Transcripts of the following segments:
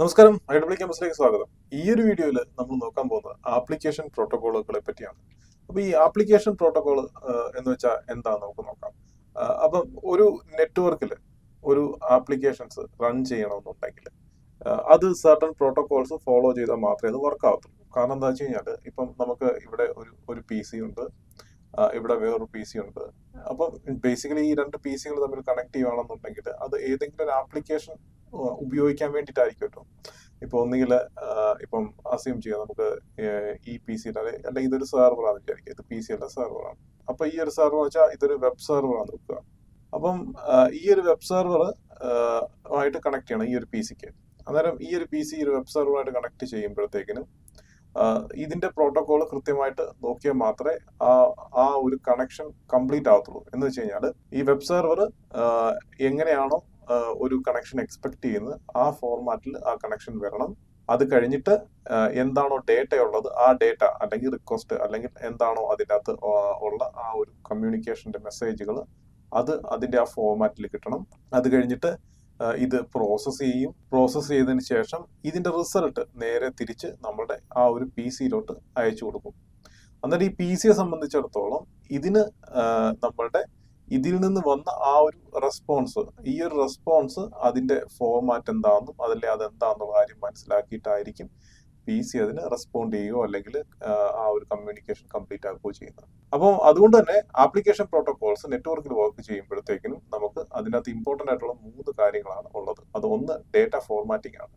നമസ്കാരം. I W ക്യാമ്പസിലേക്ക് സ്വാഗതം. ഈ ഒരു വീഡിയോയിൽ നമ്മൾ നോക്കാൻ പോകുന്നത് ആപ്ലിക്കേഷൻ പ്രോട്ടോകോളുകളെ പറ്റിയാണ്. അപ്പോൾ ഈ ആപ്ലിക്കേഷൻ പ്രോട്ടോകോൾ എന്ന് വെച്ചാൽ എന്താന്ന് നമുക്ക് നോക്കാം. അപ്പം ഒരു നെറ്റ്വർക്കിൽ ഒരു ആപ്ലിക്കേഷൻസ് റൺ ചെയ്യണമെന്നുണ്ടെങ്കിൽ അത് സർട്ടൺ പ്രോട്ടോകോൾസ് ഫോളോ ചെയ്താൽ മാത്രമേ അത് വർക്ക് ആവത്തുള്ളൂ. കാരണം എന്താ വെച്ച് കഴിഞ്ഞാൽ ഇപ്പം നമുക്ക് ഇവിടെ ഒരു ഒരു പി സി ഉണ്ട്. ഇവിടെ വേറൊരു പി സി ഉണ്ട്. അപ്പൊ ബേസിക്കലി ഈ രണ്ട് പി സികൾ തമ്മിൽ കണക്ട് ചെയ്യുകയാണെന്നുണ്ടെങ്കിൽ അത് ഏതെങ്കിലും ഒരു ആപ്ലിക്കേഷൻ ഉപയോഗിക്കാൻ വേണ്ടിയിട്ടായിരിക്കും കേട്ടോ. ഇപ്പൊ ഒന്നുകിൽ ഇപ്പം അസ്യൂം ചെയ്യാം നമുക്ക് ഈ പി സി അല്ലെങ്കിൽ ഇതൊരു ആണ് വിചാരിക്കുക. ഇത് പി സി അല്ല സെർവറാണ് അപ്പൊ ഈ ഒരു സെർവർ വെച്ചാൽ ഇതൊരു വെബ് സെർവർ ആണ് വെക്കുക അപ്പം ഈ ഒരു വെബ് സെർവർ ആയിട്ട് കണക്ട് ചെയ്യണം ഈ ഒരു പി സിക്ക് അന്നേരം ഈ ഒരു പി സി ഈ ഒരു വെബ് സെർവറായിട്ട് കണക്ട് ചെയ്യുമ്പോഴത്തേക്കിനും ഇതിന്റെ പ്രോട്ടോകോൾ കൃത്യമായിട്ട് നോക്കിയാൽ മാത്രമേ ആ ഒരു കണക്ഷൻ കംപ്ലീറ്റ് ആവത്തുള്ളൂ. എന്ന് വെച്ച് കഴിഞ്ഞാൽ ഈ വെബ് സെർവർ എങ്ങനെയാണോ ഒരു കണക്ഷൻ എക്സ്പെക്ട് ചെയ്യുന്നത് ആ ഫോർമാറ്റിൽ ആ കണക്ഷൻ വരണം. അത് കഴിഞ്ഞിട്ട് എന്താണോ ഡേറ്റ ഉള്ളത് ആ ഡേറ്റ അല്ലെങ്കിൽ റിക്വസ്റ്റ് അല്ലെങ്കിൽ എന്താണോ അതിനകത്ത് ഉള്ള ആ ഒരു കമ്മ്യൂണിക്കേഷന്റെ മെസ്സേജുകൾ അത് അതിന്റെ ആ ഫോർമാറ്റിൽ കിട്ടണം. അത് കഴിഞ്ഞിട്ട് ഇത് പ്രോസസ്സ് ചെയ്യും. പ്രോസസ്സ് ചെയ്തതിന് ശേഷം ഇതിന്റെ റിസൾട്ട് നേരെ തിരിച്ച് നമ്മുടെ ആ ഒരു പി സിയിലോട്ട് അയച്ചു കൊടുക്കും. എന്നിട്ട് ഈ പി സിയെ സംബന്ധിച്ചിടത്തോളം ഇതിന് നമ്മളുടെ ഇതിൽ നിന്ന് വന്ന ആ ഒരു റെസ്പോൺസ് ഈ ഒരു റെസ്പോൺസ് അതിന്റെ ഫോർമാറ്റ് എന്താണെന്നും അതല്ലേ അതെന്താണെന്നുള്ള കാര്യം മനസ്സിലാക്കിയിട്ടായിരിക്കും പി സി അതിന് റെസ്പോണ്ട് ചെയ്യുകയോ അല്ലെങ്കിൽ ആ ഒരു കമ്മ്യൂണിക്കേഷൻ കംപ്ലീറ്റ് ആക്കുകയോ ചെയ്യുന്നത്. അപ്പോൾ അതുകൊണ്ട് തന്നെ ആപ്ലിക്കേഷൻ പ്രോട്ടോകോൾസ് നെറ്റ്വർക്കിൽ വർക്ക് ചെയ്യുമ്പോഴത്തേക്കിനും നമുക്ക് അതിനകത്ത് ഇമ്പോർട്ടന്റ് ആയിട്ടുള്ള മൂന്ന് കാര്യങ്ങളാണ് ഉള്ളത്. അത് ഒന്ന് ഡേറ്റ ഫോർമാറ്റിംഗ് ആണ്.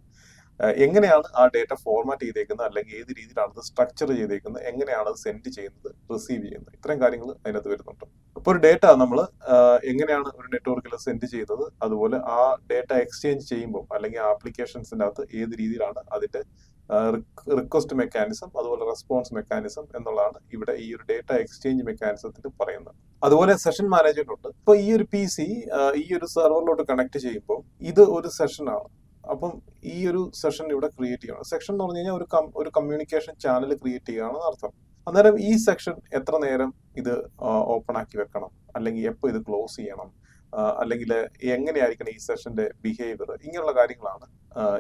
എങ്ങനെയാണ് ആ ഡേറ്റ ഫോർമാറ്റ് ചെയ്തേക്കുന്നത് അല്ലെങ്കിൽ ഏത് രീതിയിലാണ് അത് സ്ട്രക്ചർ ചെയ്തേക്കുന്നത് എങ്ങനെയാണ് അത് സെൻഡ് ചെയ്യുന്നത് റിസീവ് ചെയ്യുന്നത്? ഇത്രയും കാര്യങ്ങൾ അതിനകത്ത് വരുന്നുണ്ട്. അപ്പോൾ ഒരു ഡേറ്റ നമ്മൾ എങ്ങനെയാണ് ഒരു നെറ്റ്വർക്കിൽ സെൻഡ് ചെയ്യുന്നത് അതുപോലെ ആ ഡേറ്റ എക്സ്ചേഞ്ച് ചെയ്യുമ്പോൾ അല്ലെങ്കിൽ ആപ്ലിക്കേഷൻസിന്റെ അകത്ത് ഏത് രീതിയിലാണ് അതിന്റെ റിക്വസ്റ്റ് മെക്കാനിസം അതുപോലെ റെസ്പോൺസ് മെക്കാനിസം എന്നുള്ളതാണ് ഇവിടെ ഈ ഒരു ഡേറ്റ എക്സ്ചേഞ്ച് മെക്കാനിസത്തിൽ പറയുന്നത്. അതുപോലെ സെഷൻ മാനേജ്മെന്റ് ഉണ്ട്. ഇപ്പോൾ ഈ ഒരു പി സി ഈ ഒരു സെർവറിലോട്ട് കണക്ട് ചെയ്യുമ്പോൾ ഇത് ഒരു സെഷനാണ്. അപ്പം ഈ ഒരു സെഷൻ ഇവിടെ ക്രിയേറ്റ് ചെയ്യണം. സെക്ഷൻ എന്ന് പറഞ്ഞു കഴിഞ്ഞാൽ ഒരു ഒരു കമ്മ്യൂണിക്കേഷൻ ചാനൽ ക്രിയേറ്റ് ചെയ്യുകയാണെന്ന് അർത്ഥം. അന്നേരം ഈ സെക്ഷൻ എത്ര നേരം ഇത് ഓപ്പൺ ആക്കി വെക്കണം? അല്ലെങ്കിൽ എപ്പോൾ ഇത് ക്ലോസ് ചെയ്യണം? അല്ലെങ്കിൽ എങ്ങനെയായിരിക്കണം ഈ സെഷന്റെ ബിഹേവിയർ ഇങ്ങനെയുള്ള കാര്യങ്ങളാണ്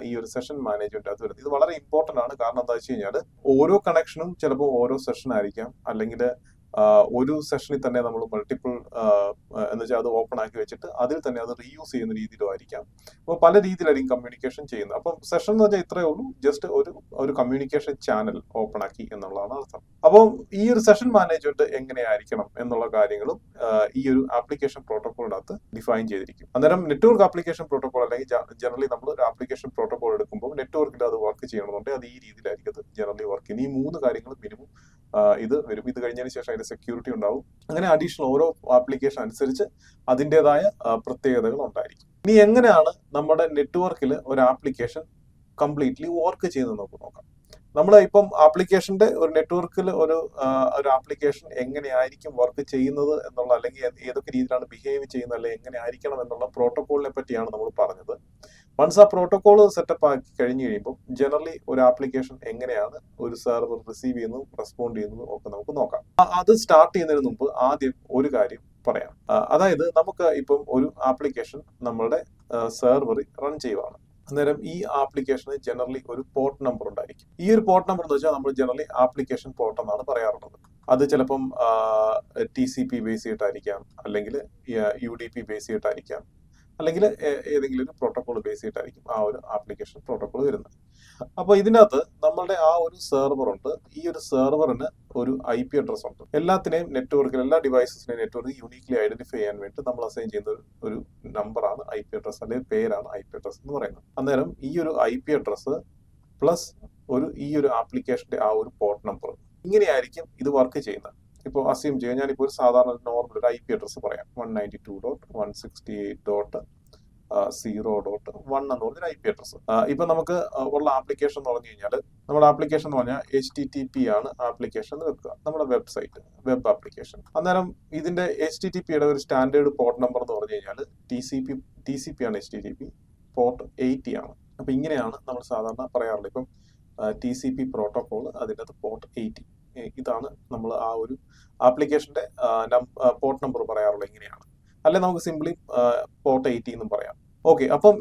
ഈ ഒരു സെഷൻ മാനേജ്മെന്റ് അത് വരുന്നത്. ഇത് വളരെ ഇമ്പോർട്ടന്റ് ആണ്. കാരണം എന്താ വെച്ച് കഴിഞ്ഞാൽ ഓരോ കണക്ഷനും ചിലപ്പോൾ ഓരോ സെഷൻ ആയിരിക്കാം. അല്ലെങ്കിൽ ഒരു സെഷനിൽ തന്നെ നമ്മൾ മൾട്ടിപ്പിൾ എന്ന് വെച്ചാൽ അത് ഓപ്പൺ ആക്കി വെച്ചിട്ട് അതിൽ തന്നെ അത് റീയൂസ് ചെയ്യുന്ന രീതിയിലും ആയിരിക്കാം. അപ്പോൾ പല രീതിയിലായിരിക്കും കമ്മ്യൂണിക്കേഷൻ ചെയ്യുന്നത്. അപ്പം സെഷൻ എന്ന് വെച്ചാൽ ഇത്രയേ ഉള്ളൂ. ജസ്റ്റ് ഒരു ഒരു കമ്മ്യൂണിക്കേഷൻ ചാനൽ ഓപ്പൺ ആക്കി എന്നുള്ളതാണ് അർത്ഥം. അപ്പോൾ ഈ ഒരു സെഷൻ മാനേജ്മെന്റ് എങ്ങനെയായിരിക്കണം എന്നുള്ള കാര്യങ്ങളും ഈ ഒരു ആപ്ലിക്കേഷൻ പ്രോട്ടോകോളിനകത്ത് ഡിഫൈൻ ചെയ്തിരിക്കും. അന്നേരം നെറ്റ്വർക്ക് ആപ്ലിക്കേഷൻ പ്രോട്ടോകോൾ അല്ലെങ്കിൽ ജനറലി നമ്മൾ ഒരു ആപ്ലിക്കേഷൻ പ്രോട്ടോകോൾ എടുക്കുമ്പോൾ നെറ്റ്വർക്കിൽ അത് വർക്ക് ചെയ്യണമെന്നുണ്ടെങ്കിൽ അത് ഈ രീതിയിലായിരിക്കും അത് ജനറലി വർക്ക് ചെയ്യുന്നത്. ഈ മൂന്ന് കാര്യങ്ങൾ മിനിമം ഇത് വരും. ഇത് കഴിഞ്ഞതിന് ശേഷം അതിന്റെ സെക്യൂരിറ്റി ഉണ്ടാവും. അങ്ങനെ അഡീഷണൽ ഓരോ ആപ്ലിക്കേഷൻ അനുസരിച്ച് അതിന്റെതായ പ്രത്യേകതകൾ ഉണ്ടായിരിക്കും. ഇനി എങ്ങനെയാണ് നമ്മുടെ നെറ്റ്വർക്കിൽ ഒരു ആപ്ലിക്കേഷൻ കംപ്ലീറ്റ്ലി വർക്ക് ചെയ്യുന്നത് നമുക്ക് നോക്കാം. നമ്മൾ ഇപ്പം ആപ്ലിക്കേഷന്റെ ഒരു നെറ്റ്വർക്കിൽ ഒരു ഒരു ആപ്ലിക്കേഷൻ എങ്ങനെയായിരിക്കും വർക്ക് ചെയ്യുന്നത് എന്നുള്ള അല്ലെങ്കിൽ ഏതൊക്കെ രീതിയിലാണ് ബിഹേവ് ചെയ്യുന്നത് അല്ലെങ്കിൽ എങ്ങനെ ആയിരിക്കണം എന്നുള്ള പ്രോട്ടോകോളിനെ പറ്റിയാണ് നമ്മൾ പറഞ്ഞത്. വൺസ് ആ പ്രോട്ടോകോൾ സെറ്റപ്പ് ആക്കി കഴിഞ്ഞു കഴിയുമ്പോൾ ജനറലി ഒരു ആപ്ലിക്കേഷൻ എങ്ങനെയാണ് ഒരു സെർവർ റിസീവ് ചെയ്യുന്നു റെസ്പോണ്ട് ചെയ്യുന്നതും ഒക്കെ നമുക്ക് നോക്കാം. അത് സ്റ്റാർട്ട് ചെയ്യുന്നതിന് മുമ്പ് ആദ്യം ഒരു കാര്യം പറയാം. അതായത് നമുക്ക് ഇപ്പം ഒരു ആപ്ലിക്കേഷൻ നമ്മളുടെ സെർവറിൽ റൺ ചെയ്യുവാണ്. അന്നേരം ഈ ആപ്ലിക്കേഷന് ജനറലി ഒരു പോർട്ട് നമ്പർ ഉണ്ടായിരിക്കും. ഈ ഒരു പോർട്ട് നമ്പർ എന്ന് വെച്ചാൽ നമ്മൾ ജനറലി ആപ്ലിക്കേഷൻ പോർട്ട് എന്നാണ് പറയാറുള്ളത്. അത് ചിലപ്പം ടി സി പി ബേസ് ചെയ്തിട്ടായിരിക്കാം അല്ലെങ്കിൽ യു ഡി പി ബേസ് ചെയ്തിട്ടായിരിക്കാം അല്ലെങ്കിൽ ഏതെങ്കിലും ഒരു പ്രോട്ടോകോൾ ബേസ് ചെയ്തിട്ടായിരിക്കും ആ ഒരു ആപ്ലിക്കേഷൻ പ്രോട്ടോകോൾ വരുന്നത്. അപ്പോൾ ഇതിനകത്ത് നമ്മളുടെ ആ ഒരു സെർവർ ഉണ്ട്. ഈ ഒരു സെർവറിന് ഒരു ഐ പി അഡ്രസ് ഉണ്ട്. എല്ലാത്തിനെയും നെറ്റ്വർക്കിൽ എല്ലാ ഡിവൈസസിനെയും നെറ്റ്വർക്ക് യൂണിക്ലി ഐഡന്റിഫൈ ചെയ്യാൻ വേണ്ടി നമ്മൾ അസൈൻ ചെയ്യുന്ന ഒരു- നമ്പറാണ് ഐ പി അഡ്രസ് അല്ലെങ്കിൽ പേരാണ് ഐ പി അഡ്രസ് എന്ന് പറയുന്നത്. അന്നേരം ഈ ഒരു ഐ പി അഡ്രസ് പ്ലസ് ഒരു ഈ ഒരു ആപ്ലിക്കേഷന്റെ ആ ഒരു പോർട്ട് നമ്പർ ഇങ്ങനെയായിരിക്കും ഇത് വർക്ക് ചെയ്യുന്നത്. ഇപ്പോൾ അസ്യൂം ചെയ്യാം. ഞാനിപ്പോൾ ഒരു സാധാരണ നോർമൽ ഒരു ഐ പി അഡ്രസ് പറയാം. One ninety two dot one sixty eight dot zero dot one എന്ന് പറഞ്ഞൊരു ഐ പി അഡ്രസ് ഇപ്പൊ നമുക്ക് ഉള്ള ആപ്ലിക്കേഷൻ എന്ന് പറഞ്ഞു കഴിഞ്ഞാൽ നമ്മുടെ ആപ്ലിക്കേഷൻ എന്ന് പറഞ്ഞാൽ എച്ച് ടി ടി പി ആണ് ആപ്ലിക്കേഷൻ എന്ന് വെക്കുക. നമ്മുടെ വെബ്സൈറ്റ് വെബ് ആപ്ലിക്കേഷൻ അന്നേരം ഇതിന്റെ എച്ച് ടി ടി പിയുടെ ഒരു സ്റ്റാൻഡേർഡ് പോർട്ട് നമ്പർ എന്ന് പറഞ്ഞു കഴിഞ്ഞാൽ T C P T C P ആണ് H T T P port eighty ആണ്. അപ്പൊ ഇങ്ങനെയാണ് നമ്മൾ സാധാരണ പറയാറുള്ളത്. ഇപ്പം ടി സി പി പ്രോട്ടോകോൾ അതിന്റെ അത് പോർട്ട് എയ്റ്റി ഇതാണ് നമ്മൾ ആ ഒരു ആപ്ലിക്കേഷന്റെ പോർട്ട് നമ്പർ പറയാറുള്ളത് ഇങ്ങനെയാണ്. അല്ലെ നമുക്ക് സിംപ്ലി പോർട്ട് എയ്റ്റി എന്നും പറയാം. ഓക്കെ അപ്പം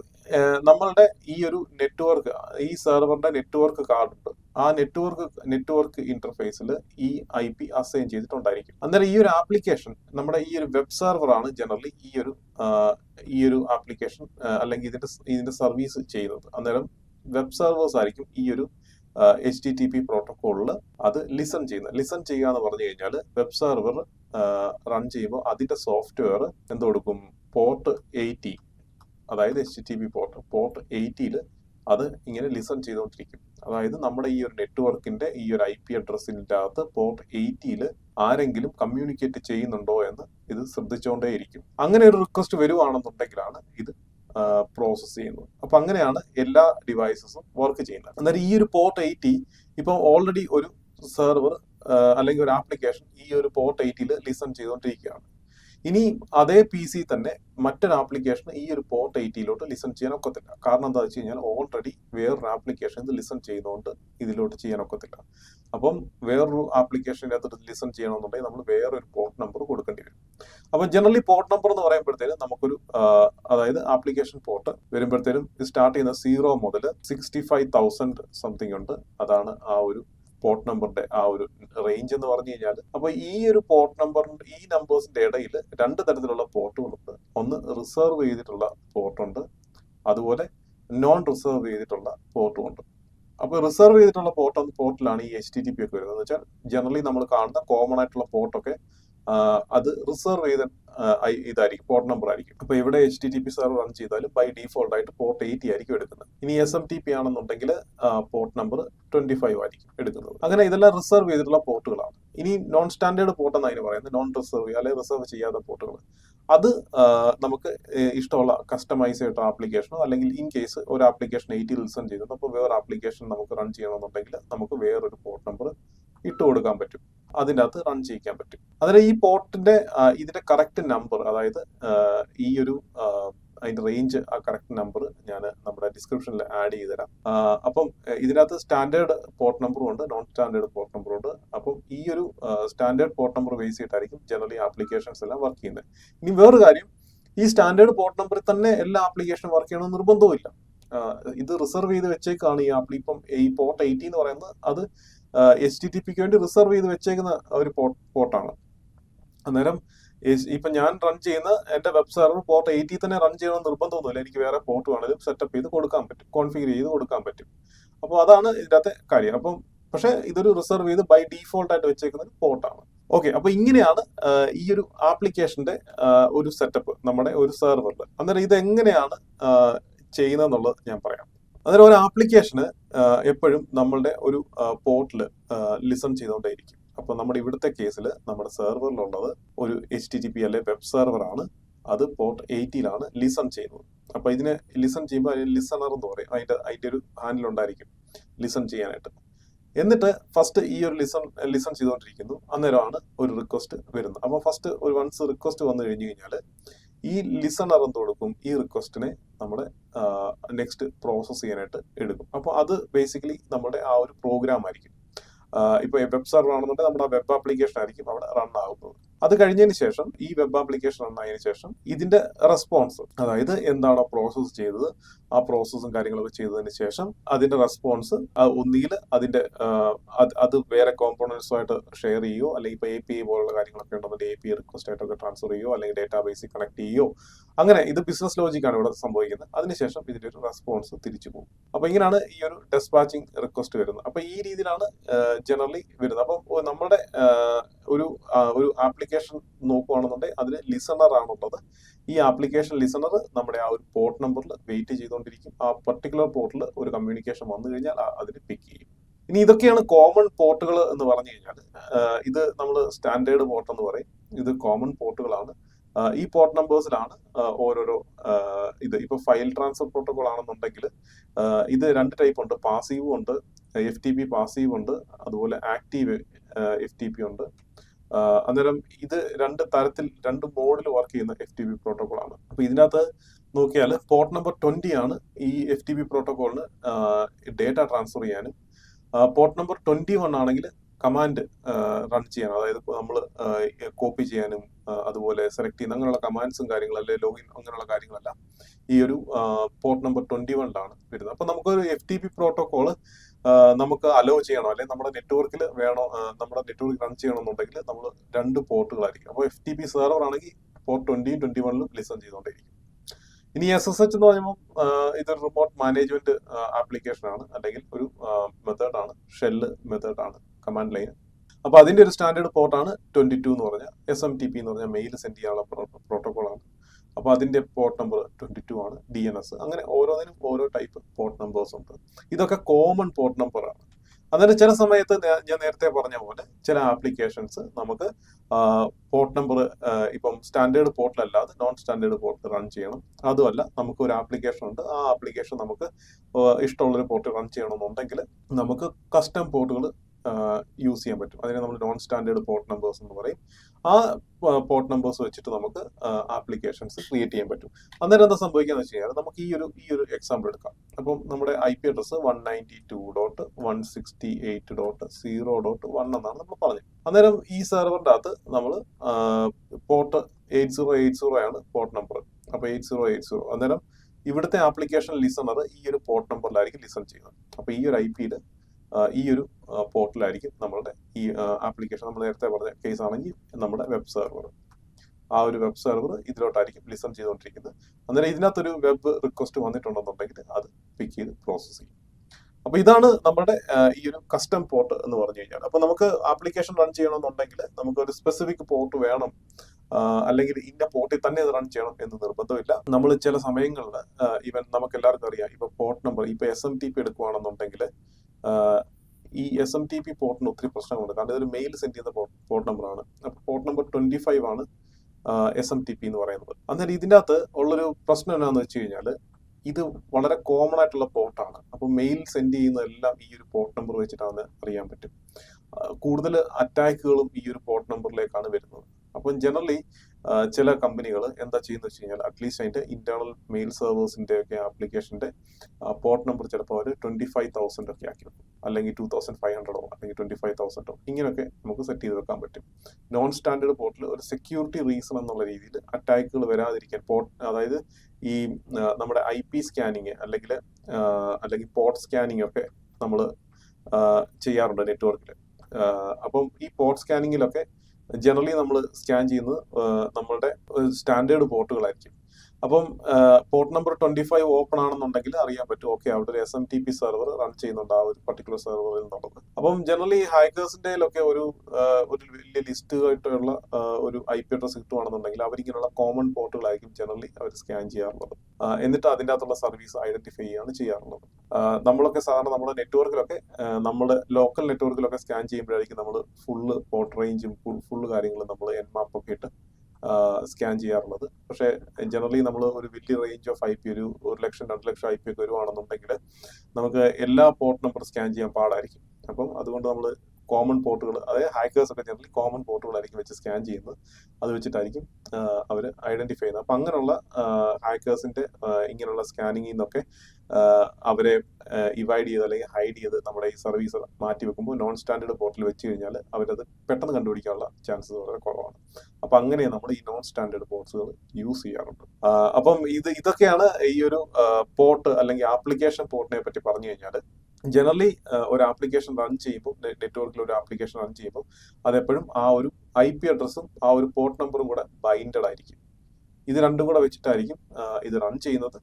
നമ്മളുടെ ഈ ഒരു നെറ്റ്വർക്ക് ഈ സെർവറിന്റെ നെറ്റ്വർക്ക് കാർഡ് ഉണ്ട്. ആ നെറ്റ്വർക്ക് നെറ്റ്വർക്ക് ഇന്റർഫേസിൽ ഈ ഐ പി അസൈൻ ചെയ്തിട്ടുണ്ടായിരിക്കും. അന്നേരം ഈ ഒരു ആപ്ലിക്കേഷൻ നമ്മുടെ ഈ ഒരു വെബ് സെർവർ ആണ് ജനറലി ഈ ഒരു ഈ ഒരു ആപ്ലിക്കേഷൻ അല്ലെങ്കിൽ ഇതിന്റെ ഇതിന്റെ സർവീസ് ചെയ്യുന്നത്. അന്നേരം വെബ് സെർവേഴ്സ് ആയിരിക്കും ഈ ഒരു എച്ച് ടി ടി പി പ്രോട്ടോക്കോളിൽ അത് ലിസൺ ചെയ്യുന്നത് ലിസൺ ചെയ്യുക എന്ന് പറഞ്ഞു കഴിഞ്ഞാൽ വെബ് സെർവർ റൺ ചെയ്യുമ്പോൾ അതിന്റെ സോഫ്റ്റ്വെയർ എന്ത് കൊടുക്കും? പോർട്ട് എയ്റ്റി അതായത് H T P port port എയ്റ്റിയിൽ അത് ഇങ്ങനെ ലിസൺ ചെയ്തുകൊണ്ടിരിക്കും. അതായത് നമ്മുടെ ഈ ഒരു നെറ്റ്വർക്കിന്റെ ഈ ഒരു ഐ പി അഡ്രസ്സിന്റെ അകത്ത് പോർട്ട് എയ്റ്റിയിൽ ആരെങ്കിലും കമ്മ്യൂണിക്കേറ്റ് ചെയ്യുന്നുണ്ടോ എന്ന് ഇത് ശ്രദ്ധിച്ചുകൊണ്ടേയിരിക്കും അങ്ങനെ ഒരു റിക്വസ്റ്റ് വരുവാണെന്നുണ്ടെങ്കിലാണ് ഇത് പ്രോസസ്സ് ചെയ്യുന്നത്. അപ്പൊ അങ്ങനെയാണ് എല്ലാ ഡിവൈസസും വർക്ക് ചെയ്യുന്നത്. അന്നേരം ഈ ഒരു പോർട്ട് എയ്റ്റി ഇപ്പം ഓൾറെഡി ഒരു സെർവർ അല്ലെങ്കിൽ ഒരു ആപ്ലിക്കേഷൻ ഈ ഒരു പോർട്ട് എയ്റ്റിയിൽ ലിസൺ ചെയ്തുകൊണ്ടിരിക്കുകയാണ്. ഇനി അതേ പി സി തന്നെ മറ്റൊരു ആപ്ലിക്കേഷൻ ഈ ഒരു പോർട്ട് എയ്റ്റിയിലോട്ട് ലിസൺ ചെയ്യാൻ ഒക്കത്തില്ല കാരണം എന്താ വെച്ച് കഴിഞ്ഞാൽ ഓൾറെഡി വേറൊരു ആപ്ലിക്കേഷൻ ഇത് ലിസൺ ചെയ്യുന്നതുകൊണ്ട് ഇതിലോട്ട് ചെയ്യാൻ ഒക്കത്തില്ല അപ്പം വേറൊരു ആപ്ലിക്കേഷന്റെ അകത്ത് ലിസൺ ചെയ്യണമെന്നുണ്ടെങ്കിൽ നമ്മൾ വേറൊരു പോർട്ട് നമ്പർ കൊടുക്കേണ്ടി വരും. അപ്പം ജനറലി പോർട്ട് നമ്പർ എന്ന് പറയുമ്പോഴത്തേനും നമുക്കൊരു അതായത് ആപ്ലിക്കേഷൻ പോർട്ട് വരുമ്പോഴത്തേനും സ്റ്റാർട്ട് ചെയ്യുന്ന സീറോ മുതൽ സിക്സ്റ്റി ഫൈവ് തൗസൻഡ് സംതിങ് ഉണ്ട്. അതാണ് ആ ഒരു പോർട്ട് നമ്പറിന്റെ ആ ഒരു റേഞ്ച് എന്ന് പറഞ്ഞു കഴിഞ്ഞാൽ അപ്പൊ ഈ ഒരു പോർട്ട് നമ്പറിന്റെ ഈ നമ്പേഴ്സിന്റെ ഇടയിൽ രണ്ട് തരത്തിലുള്ള പോർട്ടുകളുണ്ട് ഒന്ന് റിസർവ് ചെയ്തിട്ടുള്ള പോർട്ടുണ്ട് അതുപോലെ നോൺ റിസർവ് ചെയ്തിട്ടുള്ള പോർട്ടും ഉണ്ട്. അപ്പൊ റിസർവ് ചെയ്തിട്ടുള്ള പോർട്ട് പോർട്ടിലാണ് ഈ എച്ച് ടി ടി പി ഒക്കെ വരുന്നത്. വെച്ചാൽ ജനറലി നമ്മൾ കാണുന്ന കോമൺ ആയിട്ടുള്ള പോർട്ടൊക്കെ അത് റിസർവ് ചെയ്ത ഇതായിരിക്കും പോർട്ട് നമ്പർ ആയിരിക്കും. അപ്പൊ ഇവിടെ H T T P server run ചെയ്താലും ബൈ ഡിഫോൾട്ട് ആയിട്ട് പോർട്ട് എയ്റ്റി ആയിരിക്കും എടുക്കുന്നത്. ഇനി എസ് എം ടി പി ആണെന്നുണ്ടെങ്കിൽ പോർട്ട് നമ്പർ ട്വന്റി ഫൈവ് ആയിരിക്കും എടുക്കുന്നത്. അങ്ങനെ ഇതെല്ലാം റിസർവ് ചെയ്തിട്ടുള്ള പോർട്ടുകളാണ് ഇനി നോൺ സ്റ്റാൻഡേർഡ് പോർട്ട് എന്നാണ് അതിന് പറയുന്നത്? നോൺ റിസർവ് അല്ലെങ്കിൽ റിസർവ് ചെയ്യാത്ത പോർട്ടുകൾ അത് നമുക്ക് ഇഷ്ടമുള്ള കസ്റ്റമൈസ് ചെയ്തിട്ട് ആപ്ലിക്കേഷനോ അല്ലെങ്കിൽ ഇൻ കേസ് ഒരു ആപ്ലിക്കേഷൻ എയ്റ്റി ലിസൺ ചെയ്തിട്ടുണ്ട് അപ്പോൾ വേറെ ആപ്ലിക്കേഷൻ നമുക്ക് റൺ ചെയ്യണമെന്നുണ്ടെങ്കിൽ നമുക്ക് വേറൊരു പോർട്ട് നമ്പർ ഇട്ട് കൊടുക്കാൻ പറ്റും. അതിന്റെ അകത്ത് റൺ ചെയ്യിക്കാൻ പറ്റും. അതിന് ഈ പോർട്ടിന്റെ ഇതിന്റെ കറക്റ്റ് നമ്പർ അതായത് ഈ ഒരു അതിന്റെ റേഞ്ച് ആ കറക്റ്റ് നമ്പർ ഞാൻ നമ്മുടെ ഡിസ്ക്രിപ്ഷനിൽ ആഡ് ചെയ്ത് തരാം അപ്പം ഇതിനകത്ത് സ്റ്റാൻഡേർഡ് പോർട്ട് നമ്പറും ഉണ്ട് നോൺ സ്റ്റാൻഡേർഡ് പോർട്ട് നമ്പറും ഉണ്ട്. അപ്പം ഈ ഒരു സ്റ്റാൻഡേർഡ് പോർട്ട് നമ്പർ ബേസ് ചെയ്തിട്ടായിരിക്കും ജനറലി ആപ്ലിക്കേഷൻസ് എല്ലാം വർക്ക് ചെയ്യുന്നത്. ഇനി വേറൊരു കാര്യം ഈ സ്റ്റാൻഡേർഡ് പോർട്ട് നമ്പറിൽ തന്നെ എല്ലാ ആപ്ലിക്കേഷനും വർക്ക് ചെയ്യണമെന്ന് നിർബന്ധവുമില്ല. ഇത് റിസർവ് ചെയ്ത് വെച്ചേക്കാണ് ഈ ആപ്ലി ഇപ്പം ഈ പോർട്ട് എയ്റ്റി എന്ന് പറയുന്നത് അത് എച്ച് ടി ടി പിക്ക് വേണ്ടി റിസർവ് ചെയ്ത് വെച്ചേക്കുന്ന ഒരു പോർട്ടാണ് അന്നേരം ഇപ്പൊ ഞാൻ റൺ ചെയ്യുന്ന എന്റെ വെബ് സെർവർ പോർട്ട് എയ്റ്റി തന്നെ റൺ ചെയ്യണമെന്ന് നിർബന്ധമൊന്നുമില്ല. എനിക്ക് വേറെ പോർട്ട് വേണമെങ്കിലും സെറ്റപ്പ് ചെയ്ത് കൊടുക്കാൻ പറ്റും. കോൺഫിഗർ ചെയ്ത് കൊടുക്കാൻ പറ്റും. അപ്പോൾ അതാണ് ഇതിനകത്തെ കാര്യം. അപ്പം പക്ഷേ ഇതൊരു റിസർവ് ചെയ്ത് ബൈ ഡീഫോൾട്ട് ആയിട്ട് വെച്ചേക്കുന്ന ഒരു പോർട്ടാണ് ഓക്കെ അപ്പൊ ഇങ്ങനെയാണ് ഈ ഒരു ആപ്ലിക്കേഷന്റെ ഒരു സെറ്റപ്പ് നമ്മുടെ ഒരു സെർവറിൽ അന്നേരം ഇത് എങ്ങനെയാണ് ചെയ്യുന്നതെന്നുള്ളത് ഞാൻ പറയാം. അന്നേരം ഒരു ആപ്ലിക്കേഷന് എപ്പോഴും നമ്മളുടെ ഒരു പോർട്ടിൽ ലിസൺ ചെയ്തുകൊണ്ടേയിരിക്കും. അപ്പോൾ നമ്മുടെ ഇവിടുത്തെ കേസിൽ നമ്മുടെ സെർവറിലുള്ളത് ഒരു എച്ച് ടി ടി പി അല്ലെ വെബ് സെർവർ ആണ് അത് പോർട്ട് എയ്റ്റിയിലാണ് ലിസൺ ചെയ്യുന്നത്. അപ്പൊ ഇതിനെ ലിസൺ ചെയ്യുമ്പോൾ ലിസണർ എന്ന് പറയും. അതിന്റെ അതിന്റെ ഒരു ഹാൻഡിൽ ഉണ്ടായിരിക്കും ലിസൺ ചെയ്യാനായിട്ട്. എന്നിട്ട് ഫസ്റ്റ് ഈ ഒരു ലിസൺ ലിസൺ ചെയ്തുകൊണ്ടിരിക്കുന്നു. അന്നേരമാണ് ഒരു റിക്വസ്റ്റ് വരുന്നത്. അപ്പോൾ ഫസ്റ്റ് ഒരു വൺസ് റിക്വസ്റ്റ് വന്നു കഴിഞ്ഞു കഴിഞ്ഞാൽ ഈ ലിസണർ എന്ത് കൊടുക്കും? ഈ റിക്വസ്റ്റിനെ നമ്മുടെ നെക്സ്റ്റ് പ്രോസസ് ചെയ്യാനായിട്ട് എടുക്കും. അപ്പോൾ അത് ബേസിക്കലി നമ്മുടെ ആ ഒരു പ്രോഗ്രാം ആയിരിക്കും. ഇപ്പോൾ വെബ് സെർവർ ആണെന്നുണ്ടെങ്കിൽ നമ്മുടെ വെബ് ആപ്ലിക്കേഷൻ ആയിരിക്കും അവിടെ റൺ ആകുന്നത് അത് കഴിഞ്ഞതിന് ശേഷം ഈ വെബ് ആപ്ലിക്കേഷൻ വന്നതിന് ശേഷം ഇതിന്റെ റെസ്പോൺസ് അതായത് എന്താണോ പ്രോസസ്സ് ചെയ്തത് ആ പ്രോസസ്സും കാര്യങ്ങളൊക്കെ ചെയ്തതിന് ശേഷം അതിന്റെ റെസ്പോൺസ് ഒന്നുകിൽ അതിന്റെ അത് വേറെ കോമ്പോണൻസുമായിട്ട് ഷെയർ ചെയ്യുകയോ അല്ലെങ്കിൽ ഇപ്പോൾ എ പി ഐ പോലുള്ള കാര്യങ്ങളൊക്കെ ഉണ്ടെന്നുണ്ടെങ്കിൽ എ പി ഐ റിക്വസ്റ്റ് ആയിട്ടൊക്കെ ട്രാൻസ്ഫർ ചെയ്യുകയോ അല്ലെങ്കിൽ ഡേറ്റാ ബേസിൽ കണക്ട് ചെയ്യോ അങ്ങനെ ഇത് ബിസിനസ് ലോജിക്കാണ് ഇവിടെ സംഭവിക്കുന്നത്. അതിനുശേഷം ഇതിന്റെ ഒരു റെസ്പോൺസ് തിരിച്ചു പോകും. അപ്പൊ ഇങ്ങനെയാണ് ഈ ഒരു ഡെസ്പാച്ചിങ് റിക്വസ്റ്റ് വരുന്നത്. അപ്പൊ ഈ രീതിയിലാണ് ജനറലി വരുന്നത്. അപ്പൊ നമ്മുടെ ഒരു ഒരു ആപ്ലിക്കേഷൻ നോക്കുകയാണെന്നുണ്ടെങ്കിൽ അതിന് ലിസണർ ആണുള്ളത്. ഈ ആപ്ലിക്കേഷൻ ലിസണർ നമ്മുടെ ആ ഒരു പോർട്ട് നമ്പറിൽ വെയിറ്റ് ചെയ്തുകൊണ്ടിരിക്കും. ആ പർട്ടിക്കുലർ പോർട്ടിൽ ഒരു കമ്മ്യൂണിക്കേഷൻ വന്നു കഴിഞ്ഞാൽ അതിന് പിക്ക് ചെയ്യും. ഇനി ഇതൊക്കെയാണ് കോമൺ പോർട്ടുകൾ എന്ന് പറഞ്ഞു കഴിഞ്ഞാൽ ഇത് നമ്മൾ സ്റ്റാൻഡേർഡ് പോർട്ട് എന്ന് പറയും. ഇത് കോമൺ പോർട്ടുകളാണ് ഈ പോർട്ട് നമ്പേഴ്സിലാണ് ഓരോരോ ഇത്. ഇപ്പൊ ഫയൽ ട്രാൻസ്ഫർ പ്രോട്ടോകോൾ ആണെന്നുണ്ടെങ്കിൽ ഇത് രണ്ട് ടൈപ്പ് ഉണ്ട്. പാസീവും ഉണ്ട് എഫ് ടി പി പാസീവ് ഉണ്ട് അതുപോലെ ആക്റ്റീവ് എഫ് ടി പി ഉണ്ട്. അന്നേരം ഇത് രണ്ട് തരത്തിൽ രണ്ട് മോഡിൽ വർക്ക് ചെയ്യുന്ന എഫ് ടി പി പ്രോട്ടോകോൾ ആണ്. അപ്പൊ ഇതിനകത്ത് നോക്കിയാൽ പോർട്ട് നമ്പർ ട്വന്റി ആണ് ഈ എഫ് ടി പി പ്രോട്ടോകോളിന് ഡേറ്റ ട്രാൻസ്ഫർ ചെയ്യാനും. പോർട്ട് നമ്പർ ട്വന്റി വൺ ആണെങ്കിൽ കമാൻഡ് റൺ ചെയ്യാൻ അതായത് നമ്മൾ കോപ്പി ചെയ്യാനും അതുപോലെ സെലക്ട് ചെയ്യുന്ന അങ്ങനെയുള്ള കമാൻഡ്സും കാര്യങ്ങളും അല്ലെങ്കിൽ ലോഗിൻ അങ്ങനെയുള്ള കാര്യങ്ങളല്ല ഈ ഒരു പോർട്ട് നമ്പർ ട്വന്റി വണ്ണിലാണ് വരുന്നത്. അപ്പൊ നമുക്കൊരു എഫ് ടി പി പ്രോട്ടോകോൾ നമുക്ക് അലോ ചെയ്യണോ. അല്ലെങ്കിൽ നമ്മുടെ നെറ്റ്വർക്കിൽ വേണോ നമ്മുടെ നെറ്റ്വർക്ക് റൺ ചെയ്യണമെന്നുണ്ടെങ്കിൽ നമ്മൾ രണ്ട് പോർട്ടുകളായിരിക്കും അപ്പോൾ എഫ് ടി പി സെർവർ ആണെങ്കിൽ പോർട്ട് ട്വന്റിയും ട്വന്റി വണ്ണിലും ലിസൺ ചെയ്തുകൊണ്ടിരിക്കും ഇനി എസ് എസ് എച്ച് എന്ന് പറയുമ്പോൾ ഇതൊരു റിമോട്ട് മാനേജ്മെന്റ് ആപ്ലിക്കേഷൻ ആണ്. അല്ലെങ്കിൽ ഒരു മെത്തേഡാണ് ഷെല്ല് മെത്തേഡാണ് കമാൻഡ് ലൈൻ അപ്പൊ അതിന്റെ ഒരു സ്റ്റാൻഡേർഡ് പോർട്ടാണ് ട്വന്റി ടു എന്ന് പറഞ്ഞ എസ് എം ടി പി എന്ന് പറഞ്ഞ മെയിൽ സെൻഡ് ചെയ്യാനുള്ള പ്രോട്ടോകോൾ ആണ്. അപ്പൊ അതിന്റെ പോർട്ട് നമ്പർ ട്വന്റി ടു ആണ് ഡി എൻ എസ് അങ്ങനെ ഓരോന്നിനും ഓരോ ടൈപ്പ് പോർട്ട് നമ്പേഴ്സ് ഉണ്ട്. ഇതൊക്കെ കോമൺ പോർട്ട് നമ്പർ ആണ്. അന്നേരം ചില സമയത്ത് ഞാൻ നേരത്തെ പറഞ്ഞ പോലെ ചില ആപ്ലിക്കേഷൻസ് നമുക്ക് പോർട്ട് നമ്പർ ഇപ്പം സ്റ്റാൻഡേർഡ് പോർട്ടിലല്ലാതെ നോൺ സ്റ്റാൻഡേർഡ് പോർട്ട് റൺ ചെയ്യണം. അതുമല്ല നമുക്ക് ഒരു ആപ്ലിക്കേഷൻ ഉണ്ട്. ആ ആപ്ലിക്കേഷൻ നമുക്ക് ഇഷ്ടമുള്ളൊരു പോർട്ട് റൺ ചെയ്യണമെന്നുണ്ടെങ്കിൽ നമുക്ക് കസ്റ്റം പോർട്ടുകൾ യൂസ് ചെയ്യാൻ പറ്റും. അതിനെ നമ്മൾ നോൺ സ്റ്റാൻഡേർഡ് പോർട്ട് നമ്പേഴ്സ് എന്ന് പറയും. ആ പോർട്ട് നമ്പേഴ്സ് വെച്ചിട്ട് നമുക്ക് ആപ്ലിക്കേഷൻസ് ക്രിയേറ്റ് ചെയ്യാൻ പറ്റും. അന്നേരം എന്താ സംഭവിക്കുകയെന്ന് വെച്ച് കഴിഞ്ഞാൽ നമുക്ക് ഈ ഒരു ഈ ഒരു എക്സാമ്പിൾ എടുക്കാം. അപ്പം നമ്മുടെ I P address one ninety two dot one sixty eight dot zero dot one എന്നാണ് നമ്മൾ പറഞ്ഞത്. അന്നേരം ഈ സെർവറിന്റെ അകത്ത് നമ്മൾ port eight zero eight zero ആണ് പോർട്ട് നമ്പർ അപ്പൊ എയ്റ്റ് സീറോ എയ്റ്റ് സീറോ അന്നേരം ഇവിടുത്തെ ആപ്ലിക്കേഷൻ ലിസണർ ഈ ഒരു പോർട്ട് നമ്പറിലായിരിക്കും ലിസൺ ചെയ്യുന്നത്. അപ്പൊ ഈ ഒരു ഐ പിയിൽ ഈ ഒരു പോർട്ടലായിരിക്കും നമ്മളുടെ ഈ ആപ്ലിക്കേഷൻ. നമ്മൾ നേരത്തെ പറഞ്ഞ കേസ് ആണെങ്കിൽ നമ്മുടെ വെബ് സെർവർ ആ ഒരു വെബ് സെർവർ ഇതിലോട്ടായിരിക്കും ലിസൺ ചെയ്തുകൊണ്ടിരിക്കുന്നത്. അന്നേരം ഇതിനകത്തൊരു വെബ് റിക്വസ്റ്റ് വന്നിട്ടുണ്ടെന്നുണ്ടെങ്കിൽ അത് പിക്ക് ചെയ്ത് പ്രോസസ്സ് ചെയ്യും. അപ്പൊ ഇതാണ് നമ്മുടെ ഈ ഒരു കസ്റ്റം പോർട്ട് എന്ന് പറഞ്ഞു കഴിഞ്ഞാൽ. അപ്പൊ നമുക്ക് ആപ്ലിക്കേഷൻ റൺ ചെയ്യണമെന്നുണ്ടെങ്കിൽ നമുക്ക് ഒരു സ്പെസിഫിക് പോർട്ട് വേണം. അല്ലെങ്കിൽ ഇന്ന പോർട്ടിൽ തന്നെ റൺ ചെയ്യണം എന്ന് നിർബന്ധമില്ല. നമ്മൾ ചില സമയങ്ങളിൽ ഈവൻ നമുക്ക് എല്ലാവർക്കും അറിയാം ഇപ്പൊ പോർട്ട് നമ്പർ ഇപ്പൊ എസ് എം ടി പി എടുക്കുകയാണെന്നുണ്ടെങ്കിൽ ഈ എസ് എം ടി പി പോർട്ടിന് ഒത്തിരി പ്രശ്നങ്ങളുണ്ട്. കാരണം ഇതൊരു മെയിൽ സെൻഡ് ചെയ്യുന്ന പോർട്ട് നമ്പറാണ് അപ്പോൾ പോർട്ട് നമ്പർ ട്വന്റി ഫൈവ് ആണ് എസ് എം ടി പി എന്ന് പറയുന്നത്. അന്നേരം ഇതിന്റെ അകത്ത് ഉള്ളൊരു പ്രശ്നം എന്നാന്ന് വെച്ച് കഴിഞ്ഞാൽ ഇത് വളരെ കോമൺ ആയിട്ടുള്ള പോർട്ടാണ് അപ്പോൾ മെയിൽ സെൻഡ് ചെയ്യുന്നതെല്ലാം ഈ ഒരു പോർട്ട് നമ്പർ വെച്ചിട്ടാണ് അറിയാൻ പറ്റും. കൂടുതൽ അറ്റാക്കുകളും ഈ ഒരു പോർട്ട് നമ്പറിലേക്കാണ് വരുന്നത്. അപ്പം ജനറലി ചില കമ്പനികൾ എന്താ ചെയ്യുന്നത് വെച്ച് കഴിഞ്ഞാൽ അറ്റ്ലീസ്റ്റ് അതിന്റെ ഇന്റേണൽ മെയിൽ സെർവേഴ്സിന്റെ ഒക്കെ ആപ്ലിക്കേഷന്റെ പോർട്ട് നമ്പർ ചിലപ്പോൾ അവർ ട്വന്റി ഫൈവ് തൗസൻഡ് ഒക്കെ ആക്കി വെക്കും. അല്ലെങ്കിൽ ടൂ തൗസൻഡ് ഫൈവ് ഹൺഡ്രഡോ അല്ലെങ്കിൽ ട്വന്റി ഫൈവ് തൗസൻഡോ ഇങ്ങനെയൊക്കെ നമുക്ക് സെറ്റ് ചെയ്ത് വെക്കാൻ പറ്റും. നോൺ സ്റ്റാൻഡേർഡ് പോർട്ടിൽ ഒരു സെക്യൂരിറ്റി റീസൺ എന്നുള്ള രീതിയിൽ അറ്റാക്കുകൾ വരാതിരിക്കാൻ പോർട്ട് അതായത് ഈ നമ്മുടെ ഐ പി സ്കാനിങ് അല്ലെങ്കിൽ അല്ലെങ്കിൽ പോർട്ട് സ്കാനിങ് ഒക്കെ നമ്മൾ ചെയ്യാറുണ്ട് നെറ്റ്വർക്കിൽ അപ്പം ഈ പോർട്ട് സ്കാനിങ്ങിലൊക്കെ ജനറലി നമ്മൾ സ്കാൻ ചെയ്യുന്നത് നമ്മളുടെ സ്റ്റാൻഡേർഡ് പോർട്ടുകളായിരിക്കും അപ്പം port number twenty five open ആണെന്നുണ്ടെങ്കിൽ അറിയാൻ പറ്റും ഓക്കെ അവിടെ ഒരു S M T P server run ചെയ്യുന്നുണ്ട് ആ ഒരു പർട്ടിക്കുലർ സെർവറിൽ എന്നുള്ളത് അപ്പം ജനറലി ഹാക്കേഴ്സിന്റെ ഒക്കെ ഒരു ഒരു വലിയ ലിസ്റ്റ് ആയിട്ടുള്ള ഒരു ഐ പി അഡ്രസ് കിട്ടുവാണെന്നുണ്ടെങ്കിൽ അവരിങ്ങനെയുള്ള കോമൺ പോർട്ടുകളായിരിക്കും ജനറലി അവർ സ്കാൻ ചെയ്യാറുള്ളത്. എന്നിട്ട് അതിന്റെ അകത്തുള്ള സർവീസ് ഐഡന്റിഫൈ ചെയ്യാണ് ചെയ്യാറുള്ളത് നമ്മളൊക്കെ സാധാരണ നമ്മുടെ നെറ്റ്വർക്കിലൊക്കെ നമ്മുടെ ലോക്കൽ നെറ്റ്വർക്കിലൊക്കെ സ്കാൻ ചെയ്യുമ്പോഴായിരിക്കും നമ്മൾ ഫുള്ള് പോർട്ട് റേഞ്ചും ഫുള്ള് കാര്യങ്ങളും നമ്മൾ എൻ മാപ്പൊക്കെ ഇട്ട് സ്കാൻ ചെയ്യാറുള്ളത്. പക്ഷേ ജനറലി നമ്മൾ ഒരു വലിയ റേഞ്ച് ഓഫ് ഐ പി ഒരു ഒരു ലക്ഷം രണ്ട് ലക്ഷം ഐ പി ഒക്കെ വരുവാണെന്നുണ്ടെങ്കിൽ നമുക്ക് എല്ലാ പോർട്ട് നമ്പർ സ്കാൻ ചെയ്യാൻ പാടായിരിക്കും. അപ്പം അതുകൊണ്ട് നമ്മൾ കോമൺ പോർട്ടുകൾ അതായത് ഹാക്കേഴ്സ് ഒക്കെ ജനറലി കോമൺ പോർട്ടുകളായിരിക്കും വെച്ച് സ്കാൻ ചെയ്യുന്നത്. അത് വെച്ചിട്ടായിരിക്കും അവർ ഐഡന്റിഫൈ ചെയ്യുന്നത്. അപ്പം അങ്ങനെയുള്ള ഹാക്കേഴ്സിന്റെ ഇങ്ങനെയുള്ള സ്കാനിങ്ങിൽ നിന്നൊക്കെ അവരെ ഇവൈഡ് ചെയ്ത് അല്ലെങ്കിൽ ഹൈഡ് ചെയ്ത് നമ്മുടെ ഈ സർവീസ് മാറ്റി വെക്കുമ്പോൾ നോൺ സ്റ്റാൻഡേർഡ് പോർട്ടൽ വെച്ച് കഴിഞ്ഞാൽ അവരത് പെട്ടെന്ന് കണ്ടുപിടിക്കാനുള്ള ചാൻസസ് വളരെ കുറവാണ്. അപ്പൊ അങ്ങനെ നമ്മൾ ഈ നോൺ സ്റ്റാൻഡേർഡ് പോർട്സുകൾ യൂസ് ചെയ്യാറുണ്ട്. അപ്പം ഇത് ഇതൊക്കെയാണ് ഈ ഒരു പോർട്ട് അല്ലെങ്കിൽ ആപ്ലിക്കേഷൻ പോർട്ടിനെ പറ്റി പറഞ്ഞു കഴിഞ്ഞാൽ ജനറലി ഒരു ആപ്ലിക്കേഷൻ റൺ ചെയ്യുമ്പോൾ നെറ്റ്വർക്കിൽ ഒരു ആപ്ലിക്കേഷൻ റൺ ചെയ്യുമ്പോൾ അതെപ്പോഴും ആ ഒരു ഐ പി അഡ്രസ്സും ആ ഒരു പോർട്ട് നമ്പറും കൂടെ ബൈൻഡഡ് ആയിരിക്കും. ഇത് രണ്ടും കൂടെ വെച്ചിട്ടായിരിക്കും ഇത് റൺ ചെയ്യുന്നത്.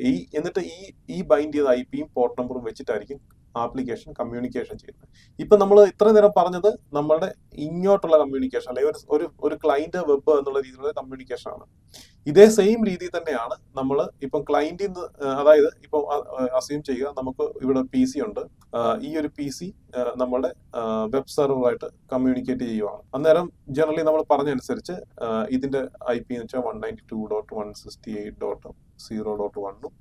ഈ എന്നിട്ട് ഈ ഈ ബൈൻഡ് ചെയ്ത ഐ പിയും പോർട്ട് നമ്പറും വെച്ചിട്ടായിരിക്കും ആപ്ലിക്കേഷൻ കമ്മ്യൂണിക്കേഷൻ ചെയ്യുന്നത്. ഇപ്പൊ നമ്മൾ ഇത്ര നേരം പറഞ്ഞത് നമ്മളുടെ ഇങ്ങോട്ടുള്ള കമ്മ്യൂണിക്കേഷൻ അല്ലെങ്കിൽ ഒരു ഒരു ക്ലൈന്റ് വെബ് എന്നുള്ള രീതിയിലുള്ള കമ്മ്യൂണിക്കേഷൻ ആണ്. ഇതേ സെയിം രീതി തന്നെയാണ് നമ്മൾ ഇപ്പം ക്ലൈന്റിൽ നിന്ന് അതായത് ഇപ്പം അസ്യൂം ചെയ്യുക നമുക്ക് ഇവിടെ പി സി ഉണ്ട് ഈ ഒരു പി സി നമ്മുടെ വെബ് സെർവറായിട്ട് കമ്മ്യൂണിക്കേറ്റ് ചെയ്യുവാണ്. അന്നേരം ജനറലി നമ്മൾ പറഞ്ഞനുസരിച്ച് ഇതിന്റെ ഐ പി എന്ന് വെച്ചാൽ one ninety two dot one sixty eight dot zero dot വണ്ണും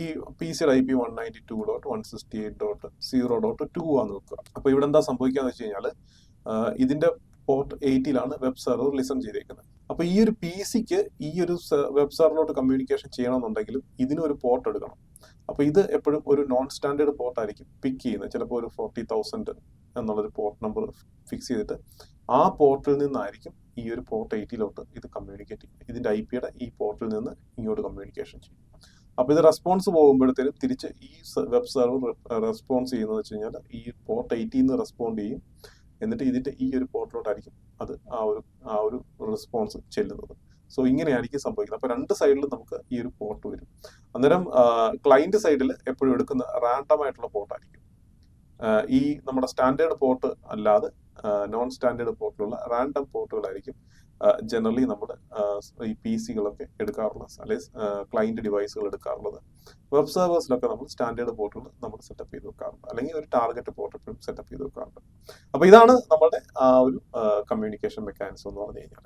ഈ പി സിയുടെ I P one ninety two dot one sixty eight dot zero dot two ആണ് നോക്കുക. അപ്പോൾ ഇവിടെ എന്താ സംഭവിക്കാന്ന് വെച്ച് കഴിഞ്ഞാൽ ഇതിന്റെ പോർട്ട് എയ്റ്റിലാണ് വെബ് സെർവർ ലിസൺ ചെയ്തേക്കുന്നത്. അപ്പോൾ ഈ ഒരു പി സിക്ക് ഈ ഒരു വെബ് സെർവറിലോട്ട് കമ്മ്യൂണിക്കേഷൻ ചെയ്യണമെന്നുണ്ടെങ്കിലും ഇതിനൊരു പോർട്ട് എടുക്കണം. അപ്പോൾ ഇത് എപ്പോഴും ഒരു നോൺ സ്റ്റാൻഡേർഡ് പോർട്ട് ആയിരിക്കും പിക്ക് ചെയ്യുന്നത്. ചിലപ്പോൾ ഒരു ഫോർട്ടി തൗസൻഡ് എന്നുള്ളൊരു പോർട്ട് നമ്പർ ഫിക്സ് ചെയ്തിട്ട് ആ പോർട്ടിൽ നിന്നായിരിക്കും ഈ ഒരു പോർട്ട് എയ്റ്റിലോട്ട് ഇത് കമ്മ്യൂണിക്കേറ്റ് ചെയ്യുന്നത്. ഇതിന്റെ ഐ പിയുടെ ഈ പോർട്ടിൽ നിന്ന് ഇങ്ങോട്ട് കമ്മ്യൂണിക്കേഷൻ ചെയ്യും അപ്പോൾ ഇത് റെസ്പോൺസ് പോകുമ്പോഴത്തേനും തിരിച്ച് ഈ വെബ് സെർവർ റെസ്പോൺസ് ചെയ്യുന്നത് വെച്ച് കഴിഞ്ഞാൽ ഈ പോർട്ട് എയ്റ്റിൽ നിന്ന് റെസ്പോണ്ട് ചെയ്യും. എന്നിട്ട് ഇതിന്റെ ഈ ഒരു പോർട്ടിലോട്ടായിരിക്കും അത് ആ ഒരു ആ ഒരു റെസ്പോൺസ് ചെല്ലുന്നത്. സോ ഇങ്ങനെയായിരിക്കും സംഭവിക്കുന്നത്. അപ്പോൾ രണ്ട് സൈഡിലും നമുക്ക് ഈ ഒരു പോർട്ട് വരും. അന്നേരം ക്ലയന്റ് സൈഡിൽ എപ്പോഴും എടുക്കുന്ന റാൻഡം ആയിട്ടുള്ള പോർട്ടായിരിക്കും ഈ നമ്മുടെ സ്റ്റാൻഡേർഡ് പോർട്ട് അല്ലാതെ നോൺ സ്റ്റാൻഡേർഡ് പോർട്ടിലുള്ള റാൻഡം പോർട്ടുകളായിരിക്കും ജനറലി നമ്മൾ ഈ പി സികളൊക്കെ എടുക്കാറുള്ളത് അല്ലെ ക്ലയന്റ് ഡിവൈസുകൾ എടുക്കാറുള്ളത്. വെബ് സെർവേഴ്സിലൊക്കെ നമ്മൾ സ്റ്റാൻഡേർഡ് പോർട്ടുകൾ നമ്മൾ സെറ്റപ്പ് ചെയ്ത് വെക്കാറുണ്ട്. അല്ലെങ്കിൽ ഒരു ടാർഗറ്റ് പോർട്ട് സെറ്റപ്പ് ചെയ്ത് വെക്കാറുണ്ട്. അപ്പോൾ ഇതാണ് നമ്മുടെ ആ ഒരു കമ്മ്യൂണിക്കേഷൻ മെക്കാനിസം എന്ന് പറഞ്ഞു കഴിഞ്ഞാൽ